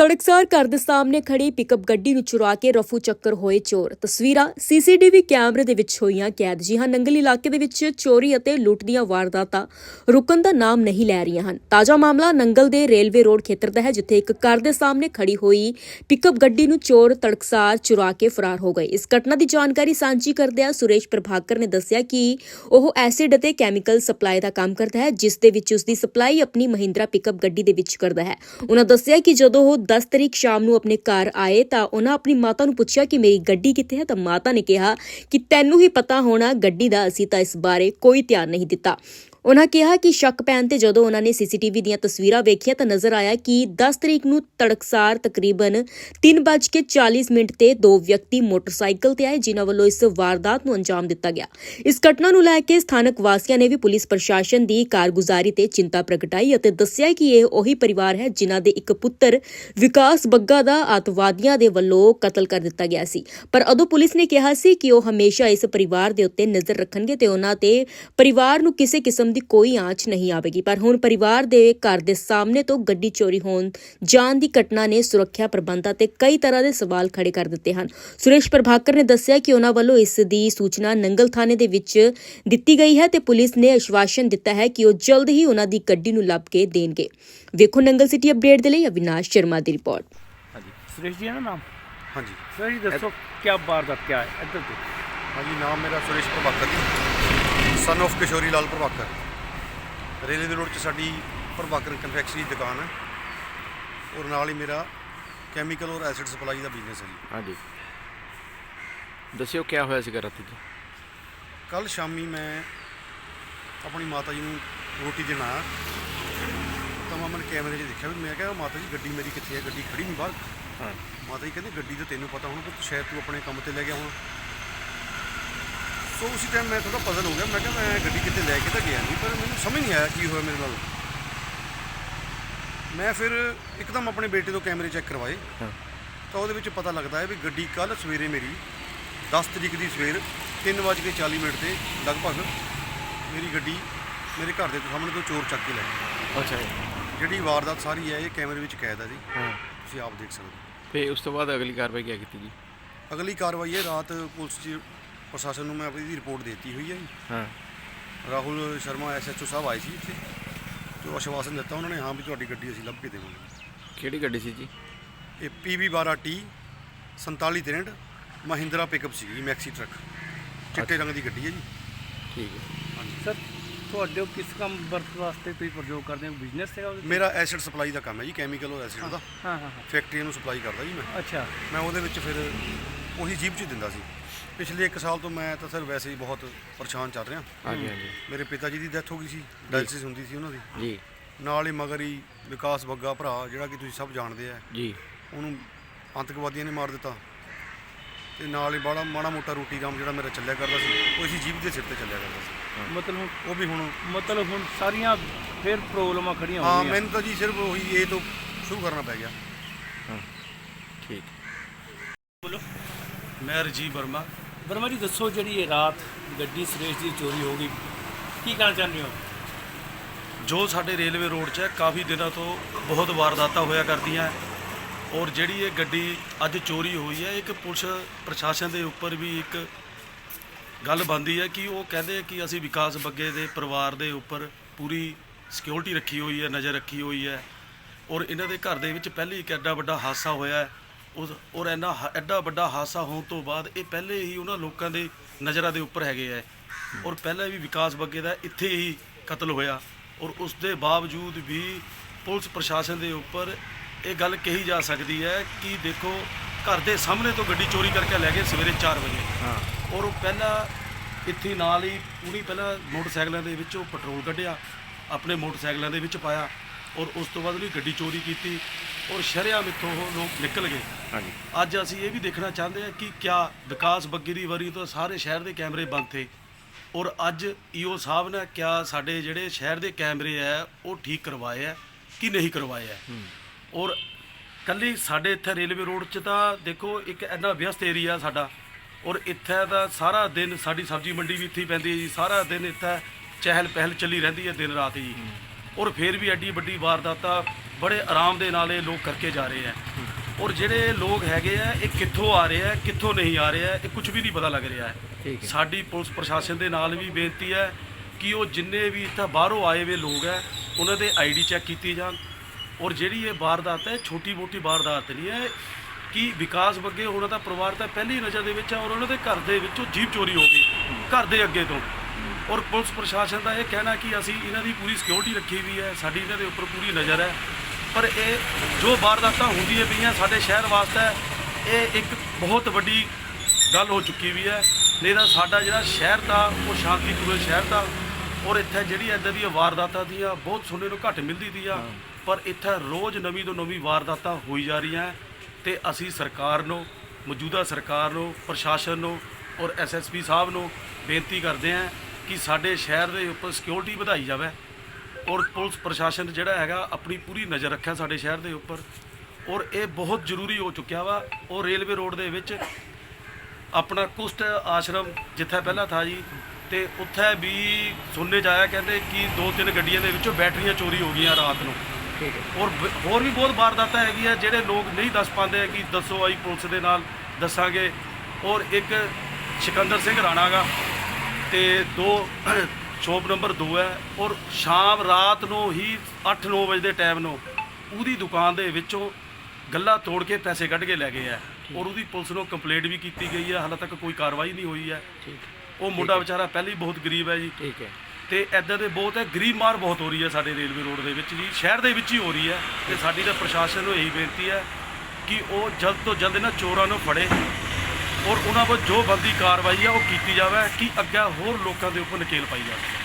ਤੜਕਸਾਰ ਘਰ ਦੇ ਸਾਹਮਣੇ ਖੜੀ ਪਿਕਅਪ ਗੱਡੀ ਨੂੰ ਚੁਰਾ ਕੇ ਰਫੂ ਚੱਕਰ ਹੋਏ ਚੋਰ। ਤਸਵੀਰਾਂ ਸੀਸੀਟੀਵੀ ਕੈਮਰੇ ਦੇ ਵਿੱਚ ਹੋਈਆਂ ਕੈਦ ਜੀ ਹਾਂ ਨੰਗਲ ਇਲਾਕੇ ਦੇ ਵਿੱਚ ਚੋਰੀ ਅਤੇ ਲੁੱਟ ਦੀਆਂ ਵਾਰਦਾਤਾਂ ਰੁਕਣ ਦਾ ਨਾਮ ਨਹੀਂ ਲੈ ਰਹੀਆਂ ਹਨ। ਤਾਜ਼ਾ ਮਾਮਲਾ ਨੰਗਲ ਦੇ ਰੇਲਵੇ ਰੋਡ ਖੇਤਰ ਦਾ ਹੈ, ਜਿੱਥੇ ਇੱਕ ਘਰ ਦੇ ਸਾਹਮਣੇ ਖੜੀ ਹੋਈ ਪਿਕਅਪ ਗੱਡੀ ਨੂੰ ਚੋਰ ਤੜਕਸਾਰ ਚੁਰਾ ਕੇ ਫਰਾਰ ਹੋ ਗਏ। ਇਸ ਘਟਨਾ ਦੀ ਜਾਣਕਾਰੀ ਸਾਂਝੀ ਕਰਦਿਆਂ ਸੁਰੇਸ਼ ਪ੍ਰਭਾਕਰ ਨੇ ਦੱਸਿਆ ਕਿ ਉਹ ਐਸਿਡ ਅਤੇ ਕੈਮੀਕਲ ਸਪਲਾਈ ਦਾ ਕੰਮ ਕਰਦਾ ਹੈ, ਜਿਸ ਦੇ ਵਿੱਚ ਉਸ ਦੀ ਸਪਲਾਈ ਆਪਣੀ ਮਹਿੰਦਰਾ ਪਿਕਅਪ ਗੱਡੀ ਦੇ ਵਿੱਚ ਕਰਦਾ ਹੈ। ਉਹਨਾਂ ਦੱਸਿਆ ਕਿ ਜਦੋਂ ਉਹ 10 ਤਰੀਕ ਸ਼ਾਮ ਨੂੰ ਆਪਣੇ ਘਰ ਆਏ ਤਾਂ ਉਹਨਾਂ ਆਪਣੀ ਮਾਤਾ ਨੂੰ ਪੁੱਛਿਆ ਕਿ ਮੇਰੀ ਗੱਡੀ ਕਿੱਥੇ ਹੈ ਤਾਂ ਮਾਤਾ ਨੇ ਕਿਹਾ ਕਿ ਤੈਨੂੰ ਹੀ ਪਤਾ ਹੋਣਾ ਗੱਡੀ ਦਾ ਅਸੀਂ ਤਾਂ ਇਸ ਬਾਰੇ ਕੋਈ ਧਿਆਨ ਨਹੀਂ ਦਿੱਤਾ। ਉਹਨਾਂ ਕਿਹਾ ਕਿ ਸ਼ੱਕ ਪੈਣ ਤੇ ਜਦੋਂ ਉਹਨਾਂ ਨੇ ਸੀਸੀਟੀਵੀ ਦੀਆਂ ਤਸਵੀਰਾਂ ਵੇਖੀਆਂ ਤਾਂ ਨਜ਼ਰ ਆਇਆ ਕਿ 10 ਤਰੀਕ ਨੂੰ ਤੜਕਸਾਰ ਤਕਰੀਬਨ 3:40 ਮਿੰਟ ਤੇ ਦੋ ਵਿਅਕਤੀ ਮੋਟਰਸਾਈਕਲ ਤੇ ਆਏ, ਜਿਨ੍ਹਾਂ ਵੱਲੋਂ ਇਸ ਵਾਰਦਾਤ ਨੂੰ ਅੰਜਾਮ ਦਿੱਤਾ ਗਿਆ। ਇਸ ਘਟਨਾ ਨੂੰ ਲੈ ਕੇ ਸਥਾਨਕ ਵਾਸੀਆਂ ਨੇ ਵੀ ਪੁਲਿਸ ਪ੍ਰਸ਼ਾਸਨ ਦੀ ਕਾਰਗੁਜ਼ਾਰੀ ਤੇ ਚਿੰਤਾ ਪ੍ਰਗਟਾਈ ਅਤੇ ਦੱਸਿਆ ਕਿ ਇਹ ਉਹੀ ਪਰਿਵਾਰ ਹੈ ਜਿਨ੍ਹਾਂ ਦੇ ਇੱਕ ਪੁੱਤਰ ਵਿਕਾਸ ਬੱਗਾ ਦਾ ਆਤਵਾਦੀਆਂ ਦੇ ਵੱਲੋਂ ਕਤਲ ਕਰ ਦਿੱਤਾ ਗਿਆ ਸੀ। ਪਰ ਉਦੋਂ ਪੁਲਿਸ ਨੇ ਕਿਹਾ ਸੀ ਕਿ ਉਹ ਹਮੇਸ਼ਾ ਇਸ ਪਰਿਵਾਰ ਦੇ ਉੱਤੇ ਨਜ਼ਰ ਰੱਖਣਗੇ ਤੇ ਉਹਨਾਂ ਤੇ ਪਰਿਵਾਰ ਨੂੰ ਕਿਸੇ ਕਿਸਮ ਦੀ ਕੋਈ ਆਂਚ ਨਹੀਂ ਆਵੇਗੀ। ਪਰ ਹੁਣ ਪਰਿਵਾਰ ਦੇ ਘਰ ਦੇ ਸਾਹਮਣੇ ਤੋਂ ਗੱਡੀ ਚੋਰੀ ਹੋਣ ਜਾਣ ਦੀ ਘਟਨਾ ਨੇ ਸੁਰੱਖਿਆ ਪ੍ਰਬੰਧਾਂ ਤੇ ਕਈ ਤਰ੍ਹਾਂ ਦੇ ਸਵਾਲ ਖੜੇ ਕਰ ਦਿੱਤੇ ਹਨ। ਸੁਰੇਸ਼ ਪ੍ਰਭਾਕਰ ਨੇ ਦੱਸਿਆ ਕਿ ਉਹਨਾਂ ਵੱਲੋਂ ਇਸ ਦੀ ਸੂਚਨਾ ਨੰਗਲ ਥਾਣੇ ਦੇ ਵਿੱਚ ਦਿੱਤੀ ਗਈ ਹੈ ਤੇ ਪੁਲਿਸ ਨੇ ਆਸ਼ਵਾਸਨ ਦਿੱਤਾ ਹੈ ਕਿ ਉਹ ਜਲਦ ਹੀ ਉਹਨਾਂ ਦੀ ਗੱਡੀ ਨੂੰ ਲੱਭ ਕੇ ਦੇਣਗੇ। ਵੇਖੋ ਨੰਗਲ ਸਿਟੀ ਅਪਡੇਟ ਦੇ ਲਈ ਅਵਿਨਾਸ਼ ਸ਼ਰਮਾ ਦੀ ਰਿਪੋਰਟ। ਹਾਂਜੀ। ਸੁਰੇਸ਼ ਜੀ ਹੈ ਨਾ ਨਾਮ? ਹਾਂਜੀ। ਸੁਰੇਸ਼ ਜੀ ਦੱਸੋ ਕੀ ਵਾਰਦਾਤ ਕੀ ਹੈ? ਇੱਧਰ ਤੋਂ ਹਾਂਜੀ ਨਾਮ ਮੇਰਾ ਸੁਰੇਸ਼ ਪ੍ਰਭਾਕਰ ਜੀ। ਸਨ of ਕਿਸ਼ੋਰੀ ਲਾਲ ਪ੍ਰਭਾਕਰ ਰੇਲੇ ਦੇ ਰੋਡ 'ਚ ਸਾਡੀ ਪ੍ਰਭਾਕਰ ਕਨਫੈਕਸ਼ਨਰੀ ਦੁਕਾਨ ਹੈ। ਔਰ ਨਾਲ ਹੀ ਮੇਰਾ ਕੈਮੀਕਲ ਔਰ ਐਸਿਡ ਸਪਲਾਈ ਦਾ ਬਿਜ਼ਨਸ ਹੈ ਜੀ। ਹਾਂਜੀ ਦੱਸਿਓ ਕੀ ਹੋਇਆ ਸੀਗਾ ਰਾਤੀ ਜੀ ਕੱਲ ਸ਼ਾਮੀ ਮੈਂ ਆਪਣੀ ਮਾਤਾ ਜੀ ਨੂੰ ਰੋਟੀ ਦੇਣ ਤਾਂ ਮੈਂ ਮਨ ਕੈਮਰੇ 'ਚ ਦੇਖਿਆ ਵੀ ਮੈਂ ਕਿਹਾ ਮਾਤਾ ਜੀ ਗੱਡੀ ਮੇਰੀ ਕਿੱਥੇ ਹੈ? ਗੱਡੀ ਖੜੀ ਨਹੀਂ ਬਾਹਰ? ਹਾਂ। ਮਾਤਾ ਜੀ ਕਹਿੰਦੇ ਗੱਡੀ ਤਾਂ ਤੈਨੂੰ ਪਤਾ ਹੁਣ ਕਿ ਸ਼ਾਇਦ ਤੂੰ ਆਪਣੇ ਕੰਮ ਤੇ ਲੈ ਗਿਆ ਹੁਣ। ਸੋ ਉਸੇ ਟਾਈਮ ਮੈਂ ਥੋੜਾ ਪਜ਼ਲ ਹੋ ਗਿਆ। ਮੈਂ ਕਿਹਾ ਮੈਂ ਗੱਡੀ ਕਿਤੇ ਲੈ ਕੇ ਤਾਂ ਗਿਆ ਨਹੀਂ ਪਰ ਮੈਨੂੰ ਸਮਝ ਨਹੀਂ ਆਇਆ ਕੀ ਹੋਇਆ ਮੇਰੇ ਨਾਲ। ਮੈਂ ਫਿਰ ਇੱਕਦਮ ਆਪਣੇ ਬੇਟੇ ਤੋਂ ਕੈਮਰੇ ਚੈੱਕ ਕਰਵਾਏ। ਤਾਂ ਉਹਦੇ ਵਿੱਚ ਪਤਾ ਲੱਗਦਾ ਹੈ ਵੀ ਗੱਡੀ ਕੱਲ ਸਵੇਰੇ ਮੇਰੀ 10 ਤਰੀਕ ਦੀ ਸਵੇਰ 3:40 ਮਿੰਟ ਤੇ ਲਗਭਗ ਮੇਰੀ ਗੱਡੀ ਮੇਰੇ ਘਰ ਦੇ ਸਾਹਮਣੇ ਤੋਂ ਚੋਰ ਚੱਕ ਕੇ ਲੈ ਗਏ ਅੱਛਾ ਜਿਹੜੀ ਵਾਰਦਾਤ ਸਾਰੀ ਹੈ ਇਹ ਕੈਮਰੇ ਵਿੱਚ ਕੈਦ ਹੈ ਜੀ। ਤੁਸੀਂ ਆਪ ਦੇਖ ਸਕਦੇ ਹੋ। ਫੇ ਉਸ ਤੋਂ ਬਾਅਦ ਅਗਲੀ ਕਾਰਵਾਈ ਕੀ ਕੀਤੀ ਜੀ? ਅਗਲੀ ਕਾਰਵਾਈ ਹੈ ਰਾਤ ਪੁਲਿਸ ਜੀ ਪ੍ਰਸ਼ਾਸਨ ਨੂੰ ਮੈਂ ਆਪਣੀ ਦੀ ਰਿਪੋਰਟ ਦਿੱਤੀ ਹੋਈ ਹੈ ਜੀ। ਹਾਂ। ਰਾਹੁਲ ਸ਼ਰਮਾ ਐਸਐਚਓ ਸਾਹਿਬ ਆਏ ਸੀ ਇੱਥੇ। ਜੋ ਆਸ਼ਵਾਸਨ ਦਿੱਤਾ ਉਹਨਾਂ ਨੇ ਹਾਂ ਵੀ ਤੁਹਾਡੀ ਗੱਡੀ ਅਸੀਂ ਲੱਭ ਕੇ ਦੇਵਾਂਗੇ। ਕਿਹੜੀ ਗੱਡੀ ਸੀ ਜੀ? ਇਹ PV 12T 4763 ਮਹਿੰਦਰਾ ਪਿਕਅਪ ਸੀਗੀ ਜੀ ਮੈਕਸੀ ਟਰੱਕ। ਚਿੱਟੇ ਰੰਗ ਦੀ ਗੱਡੀ ਹੈ ਜੀ। ਠੀਕ ਹੈ। ਸਰ ਤੁਹਾਡੇ ਉਹ ਕਿਸ ਕੰਮ ਵਰਤ ਵਾਸਤੇ ਤੁਸੀਂ ਪ੍ਰਯੋਗ ਕਰਦੇ ਹੋ? ਬਿਜ਼ਨਸ ਹੈਗਾ ਉਹਦੇ? ਮੇਰਾ ਐਸਿਡ ਸਪਲਾਈ ਦਾ ਕੰਮ ਹੈ ਜੀ ਕੈਮੀਕਲ ਔਰ ਐਸਿਡ ਦਾ। ਹਾਂ ਹਾਂ ਹਾਂ। ਫੈਕਟਰੀਆਂ ਨੂੰ ਸਪਲਾਈ ਕਰਦਾ ਜੀ ਮੈਂ। ਅੱਛਾ। ਮੈਂ ਉਹਦੇ ਵਿੱਚ ਫਿਰ ਉਹੀ ਜੀਪ 'ਚ ਦਿੰਦਾ ਸੀ। ਪਿਛਲੇ 1 ਸਾਲ ਤੋਂ ਮੈਂ ਤਾਂ ਸਰ ਵੈਸੇ ਹੀ ਬਹੁਤ ਪਰੇਸ਼ਾਨ ਚੱਲ ਰਿਹਾ। ਹਾਂਜੀ ਹਾਂਜੀ। ਮੇਰੇ ਪਿਤਾ ਜੀ ਦੀ ਡੈਥ ਹੋ ਗਈ ਸੀ ਡਾਇਲਿਸਿਸ ਹੁੰਦੀ ਸੀ ਉਹਨਾਂ ਦੀ। ਜੀ। ਨਾਲ ਹੀ ਮਗਰ ਹੀ ਵਿਕਾਸ ਬੱਗਾ ਭਰਾ ਜਿਹੜਾ ਕਿ ਤੁਸੀਂ ਸਭ ਜਾਣਦੇ ਆ ਜੀ। ਉਹਨੂੰ ਆਤੰਕਵਾਦੀਆਂ ਨੇ ਮਾਰ ਦਿੱਤਾ। ਤੇ ਨਾਲ ਹੀ ਬੜਾ ਮਾੜਾ ਮੋਟਾ ਰੋਟੀ ਕੰਮ ਜਿਹੜਾ ਮੇਰਾ ਚੱਲਿਆ ਕਰਦਾ ਸੀ ਉਹ ਇਸੀ ਜੀਵ ਦੇ ਸਿਰ ਤੇ ਚੱਲਿਆ ਕਰਦਾ ਸੀ। ਮਤਲਬ ਹੁਣ ਉਹ ਵੀ ਹੁਣ ਮਤਲਬ ਹੁਣ ਸਾਰੀਆਂ ਫਿਰ ਪ੍ਰੋਬਲਮਾਂ ਖੜੀਆਂ ਹੋ ਹਾਂ ਗਈਆਂ ਮੈਨੂੰ ਤਾਂ ਜੀ ਸਿਰਫ ਉਹੀ ਇਹ ਤੋਂ ਸ਼ੁਰੂ ਕਰਨਾ ਪੈ ਗਿਆ। ਹਾਂ ਠੀਕ। ਬੋਲੋ। ਮੈਂ ਰਜੀਵ ਵਰਮਾ। ਵਰਮਾ ਜੀ, ਦੱਸੋ ਜਿਹੜੀ ਇਹ ਰਾਤ ਗੱਡੀ ਸੁਰੇਸ਼ ਦੀ ਚੋਰੀ ਹੋ ਗਈ, ਕੀ ਕਹਿਣਾ ਚਾਹੁੰਦੇ ਹੋ ਜੋ ਸਾਡੇ ਰੇਲਵੇ ਰੋਡ 'ਚ ਹੈ, ਕਾਫੀ ਦਿਨਾਂ ਤੋਂ ਬਹੁਤ ਵਾਰਦਾਤਾਂ ਹੋਇਆ ਕਰਦੀਆਂ ਹੈ। ਔਰ ਜਿਹੜੀ ਇਹ ਗੱਡੀ ਅੱਜ ਚੋਰੀ ਹੋਈ ਹੈ, ਇੱਕ ਪੁਲਿਸ ਪ੍ਰਸ਼ਾਸਨ ਦੇ ਉੱਪਰ ਵੀ ਇੱਕ ਗੱਲ ਬੰਦੀ ਹੈ ਕਿ ਉਹ ਕਹਿੰਦੇ ਕਿ ਅਸੀਂ ਵਿਕਾਸ ਬੱਗੇ ਦੇ ਪਰਿਵਾਰ ਦੇ ਉੱਪਰ ਪੂਰੀ ਸਿਕਿਉਰਿਟੀ ਰੱਖੀ ਹੋਈ ਹੈ, ਨਜ਼ਰ ਰੱਖੀ ਹੋਈ ਹੈ ਔਰ ਇਹਨਾਂ ਦੇ ਘਰ ਦੇ ਵਿੱਚ ਪਹਿਲੀ ਇੱਕ ਐਡਾ ਵੱਡਾ ਹਾਦਸਾ ਹੋਇਆ ਹੈ ਉਸ ਔਰ ਇੰਨਾ ਹ- ਐਡਾ ਵੱਡਾ ਹਾਦਸਾ ਹੋਣ ਤੋਂ ਬਾਅਦ ਇਹ ਪਹਿਲੇ ਹੀ ਉਹਨਾਂ ਲੋਕਾਂ ਦੇ ਨਜ਼ਰਾਂ ਦੇ ਉੱਪਰ ਹੈਗੇ ਹੈ ਔਰ ਪਹਿਲਾਂ ਵੀ ਵਿਕਾਸ ਬੱਗੇ ਦਾ ਇੱਥੇ ਹੀ ਕਤਲ ਹੋਇਆ। ਔਰ ਉਸ ਦੇ ਬਾਵਜੂਦ ਵੀ ਪੁਲਿਸ ਪ੍ਰਸ਼ਾਸਨ ਦੇ ਉੱਪਰ ਇਹ ਗੱਲ ਕਹੀ ਜਾ ਸਕਦੀ ਹੈ ਕਿ ਦੇਖੋ ਘਰ ਦੇ ਸਾਹਮਣੇ ਤੋਂ ਗੱਡੀ ਚੋਰੀ ਕਰਕੇ ਲੈ ਗਏ ਸਵੇਰੇ 4 ਵਜੇ। ਹਾਂ। ਔਰ ਉਹ ਪਹਿਲਾਂ ਇੱਥੇ ਨਾਲ ਹੀ ਪੂਰੀ ਪਹਿਲਾਂ ਮੋਟਰਸਾਈਕਲਾਂ ਦੇ ਵਿੱਚੋਂ ਪੈਟਰੋਲ ਕੱਢਿਆ ਆਪਣੇ ਮੋਟਰਸਾਈਕਲਾਂ ਦੇ ਵਿੱਚ ਪਾਇਆ। ਔਰ ਉਸ ਤੋਂ ਬਾਅਦ ਉਹਦੀ ਗੱਡੀ ਚੋਰੀ ਕੀਤੀ। ਔਰ ਸ਼ਰਿਆਮ ਇੱਥੋਂ ਉਹ ਲੋਕ ਨਿਕਲ ਗਏ। ਹਾਂਜੀ। ਅੱਜ ਅਸੀਂ ਇਹ ਵੀ ਦੇਖਣਾ ਚਾਹੁੰਦੇ ਹਾਂ ਕਿ ਕਿਆ ਵਿਕਾਸ ਬੱਗੀ ਦੀ ਵਾਰੀ ਤੋਂ ਸਾਰੇ ਸ਼ਹਿਰ ਦੇ ਕੈਮਰੇ ਬੰਦ ਥੇ। ਔਰ ਅੱਜ ਈਓ ਸਾਹਿਬ ਨੇ ਕਿਆ ਸਾਡੇ ਜਿਹੜੇ ਸ਼ਹਿਰ ਦੇ ਕੈਮਰੇ ਆ ਉਹ ਠੀਕ ਕਰਵਾਏ ਆ ਕਿ ਨਹੀਂ ਕਰਵਾਏ ਆ ਔਰ ਕੱਲੀ ਸਾਡੇ ਇੱਥੇ ਰੇਲਵੇ ਰੋਡ 'ਚ ਤਾਂ ਦੇਖੋ ਇੱਕ ਇੰਨਾ ਵਿਅਸਤ ਏਰੀਆ ਸਾਡਾ। ਔਰ ਇੱਥੇ ਦਾ ਸਾਰਾ ਦਿਨ ਸਾਡੀ ਸਬਜ਼ੀ ਮੰਡੀ ਵੀ ਇੱਥੇ ਹੀ ਪੈਂਦੀ ਹੈ ਜੀ। ਸਾਰਾ ਦਿਨ ਇੱਥੇ ਚਹਿਲ ਪਹਿਲ ਚੱਲੀ ਰਹਿੰਦੀ ਹੈ ਦਿਨ ਰਾਤ ਜੀ ਔਰ ਫਿਰ ਵੀ ਐਡੀ ਵੱਡੀ ਵਾਰਦਾਤਾਂ ਬੜੇ ਆਰਾਮ ਦੇ ਨਾਲ ਇਹ ਲੋਕ ਕਰਕੇ ਜਾ ਰਹੇ ਆ। ਔਰ ਜਿਹੜੇ ਲੋਕ ਹੈਗੇ ਆ ਇਹ ਕਿੱਥੋਂ ਆ ਰਹੇ ਆ ਕਿੱਥੋਂ ਨਹੀਂ ਆ ਰਹੇ ਆ ਇਹ ਕੁਝ ਵੀ ਨਹੀਂ ਪਤਾ ਲੱਗ ਰਿਹਾ। ਹੈ ਹੈ। ਸਾਡੀ ਪੁਲਿਸ ਪ੍ਰਸ਼ਾਸਨ ਦੇ ਨਾਲ ਵੀ ਬੇਨਤੀ ਹੈ ਕਿ ਉਹ ਜਿੰਨੇ ਵੀ ਇੱਥੇ ਬਾਹਰੋਂ ਆਏ ਵੇ ਲੋਕ ਹੈ ਉਹਨਾਂ ਦੇ ਆਈਡੀ ਚੈੱਕ ਕੀਤੀ ਜਾਣ। ਔਰ ਜਿਹੜੀ ਇਹ ਵਾਰਦਾਤ ਹੈ ਛੋਟੀ ਮੋਟੀ ਵਾਰਦਾਤ ਨਹੀਂ ਹੈ ਕਿ ਵਿਕਾਸ ਬੱਗੇ ਉਹਨਾਂ ਦਾ ਪਰਿਵਾਰ ਤਾਂ ਪਹਿਲੀ ਨਜ਼ਰ ਦੇ ਵਿੱਚ ਹੈ ਔਰ ਉਹਨਾਂ ਦੇ ਘਰ ਦੇ ਵਿੱਚੋਂ ਜੀਪ ਚੋਰੀ ਹੋ ਗਈ ਘਰ ਦੇ ਅੱਗੇ ਤੋਂ। ਔਰ ਪੁਲਿਸ ਪ੍ਰਸ਼ਾਸਨ ਦਾ ਇਹ ਕਹਿਣਾ ਕਿ ਅਸੀਂ ਇਹਨਾਂ ਦੀ ਪੂਰੀ ਸਿਕਿਉਰਿਟੀ ਰੱਖੀ ਵੀ ਹੈ ਸਾਡੀ ਇਹਨਾਂ ਦੇ ਉੱਪਰ ਪੂਰੀ ਨਜ਼ਰ ਹੈ। ਪਰ ਇਹ ਜੋ ਵਾਰਦਾਤਾਂ ਹੁੰਦੀਆਂ ਪਈਆਂ ਸਾਡੇ ਸ਼ਹਿਰ ਵਾਸਤੇ ਇਹ ਇੱਕ ਬਹੁਤ ਵੱਡੀ ਗੱਲ ਹੋ ਚੁੱਕੀ ਵੀ ਹੈ। ਨਹੀਂ ਤਾਂ ਸਾਡਾ ਜਿਹੜਾ ਸ਼ਹਿਰ ਦਾ ਉਹ ਸ਼ਾਂਤੀਪੂਰਨ ਸ਼ਹਿਰ ਦਾ ਔਰ ਇੱਥੇ ਜਿਹੜੀ ਇਦਾਂ ਦੀਆਂ ਵਾਰਦਾਤਾਂ ਦੀਆਂ ਬਹੁਤ ਸੁਣਨੇ ਨੂੰ ਘੱਟ ਮਿਲਦੀ ਦੀ ਆ ਪਰ ਇੱਥੇ ਰੋਜ਼ ਨਵੀਂ ਤੋਂ ਨਵੀਂ ਵਾਰਦਾਤਾਂ ਹੋਈ ਜਾ ਰਹੀਆਂ ਤੇ ਅਸੀਂ ਸਰਕਾਰ ਨੂੰ ਮੌਜੂਦਾ ਸਰਕਾਰ ਨੂੰ ਪ੍ਰਸ਼ਾਸਨ ਨੂੰ ਔਰ ਐਸਐਸਪੀ ਸਾਹਿਬ ਨੂੰ ਬੇਨਤੀ ਕਰਦੇ ਹਾਂ ਕਿ ਸਾਡੇ ਸ਼ਹਿਰ ਦੇ ਉੱਪਰ ਸਿਕਿਉਰਿਟੀ ਵਧਾਈ ਜਾਵੇ। ਔਰ ਪੁਲਿਸ ਪ੍ਰਸ਼ਾਸਨ ਜਿਹੜਾ ਹੈਗਾ ਆਪਣੀ ਪੂਰੀ ਨਜ਼ਰ ਰੱਖਿਆ ਸਾਡੇ ਸ਼ਹਿਰ ਦੇ ਉੱਪਰ। ਔਰ ਇਹ ਬਹੁਤ ਜ਼ਰੂਰੀ ਹੋ ਚੁੱਕਿਆ ਵਾ। ਉਹ ਰੇਲਵੇ ਰੋਡ ਦੇ ਵਿੱਚ ਆਪਣਾ ਕੁਸ਼ਟ ਆਸ਼ਰਮ ਜਿੱਥੇ ਪਹਿਲਾਂ ਥਾ ਜੀ ਤੇ ਉੱਥੇ ਵੀ ਸੁਣਨੇ ਚ ਆਇਆ ਕਹਿੰਦੇ ਕਿ ਦੋ ਤਿੰਨ ਗੱਡੀਆਂ ਦੇ ਵਿੱਚੋਂ ਬੈਟਰੀਆਂ ਚੋਰੀ ਹੋ ਗਈਆਂ ਰਾਤ ਨੂੰ। ਠੀਕ ਹੈ। ਔਰ ਬ- ਹੋਰ ਵੀ ਬਹੁਤ ਵਾਰਦਾਤਾਂ ਹੈਗੀਆਂ ਜਿਹੜੇ ਲੋਕ ਨਹੀਂ ਦੱਸ ਪਾਉਂਦੇ ਕਿ ਦੱਸੋ ਆਈ ਪੁਲਿਸ ਦੇ ਨਾਲ ਦੱਸਾਂਗੇ। ਔਰ ਇੱਕ ਸਿਕੰਦਰ ਸਿੰਘ ਰਾਣਾ ਗਾ ਤੇ ਦੋ ਸ਼ੋਪ ਨੰਬਰ 2 ਹੈ ਔਰ ਸ਼ਾਮ ਰਾਤ ਨੂੰ ਹੀ 8-9 ਵਜੇ ਦੇ ਟਾਈਮ ਨੂੰ ਉਹਦੀ ਦੁਕਾਨ ਦੇ ਵਿੱਚੋਂ ਗੱਲਾ ਤੋੜ ਕੇ ਪੈਸੇ ਕੱਢ ਕੇ ਲੈ ਗਏ ਆ ਔਰ ਉਹਦੀ ਪੁਲਿਸ ਨੂੰ ਕੰਪਲੇਂਟ ਵੀ ਕੀਤੀ ਗਈ ਹੈ। ਹਾਲੇ ਤੱਕ ਕੋਈ ਕਾਰਵਾਈ ਨਹੀਂ ਹੋਈ ਹੈ। ਉਹ ਮੁੰਡਾ ਵਿਚਾਰਾ ਪਹਿਲਾਂ ਬਹੁਤ ਗਰੀਬ ਹੈ ਜੀ। ਠੀਕ ਹੈ। ਤੇ ਐਦਾਂ ਦੇ ਬਹੁਤ ਹੈ ਗਰੀਬ ਮਾਰ ਬਹੁਤ ਹੋ ਰਹੀ ਹੈ ਸਾਡੇ ਰੇਲਵੇ ਰੋਡ ਦੇ ਵਿੱਚ ਜੀ। ਸ਼ਹਿਰ ਦੇ ਵਿੱਚ ਹੀ ਹੋ ਰਹੀ ਹੈ ਤੇ ਸਾਡੀ ਤਾਂ ਪ੍ਰਸ਼ਾਸਨ ਨੂੰ ਇਹੀ ਬੇਨਤੀ ਹੈ ਕਿ ਉਹ ਜਲਦ ਤੋਂ ਜਲਦ ਇਹਨਾਂ ਚੋਰਾਂ ਨੂੰ ਫੜੇ। ਔਰ ਉਹਨਾਂ ਵੱਲ ਜੋ ਬੰਦੀ ਕਾਰਵਾਈ ਹੈ ਉਹ ਕੀਤੀ ਜਾਵੇ ਕਿ ਅੱਗੇ ਹੋਰ ਲੋਕਾਂ ਦੇ ਉੱਪਰ ਨਕੇਲ ਪਾਈ ਜਾਵੇ।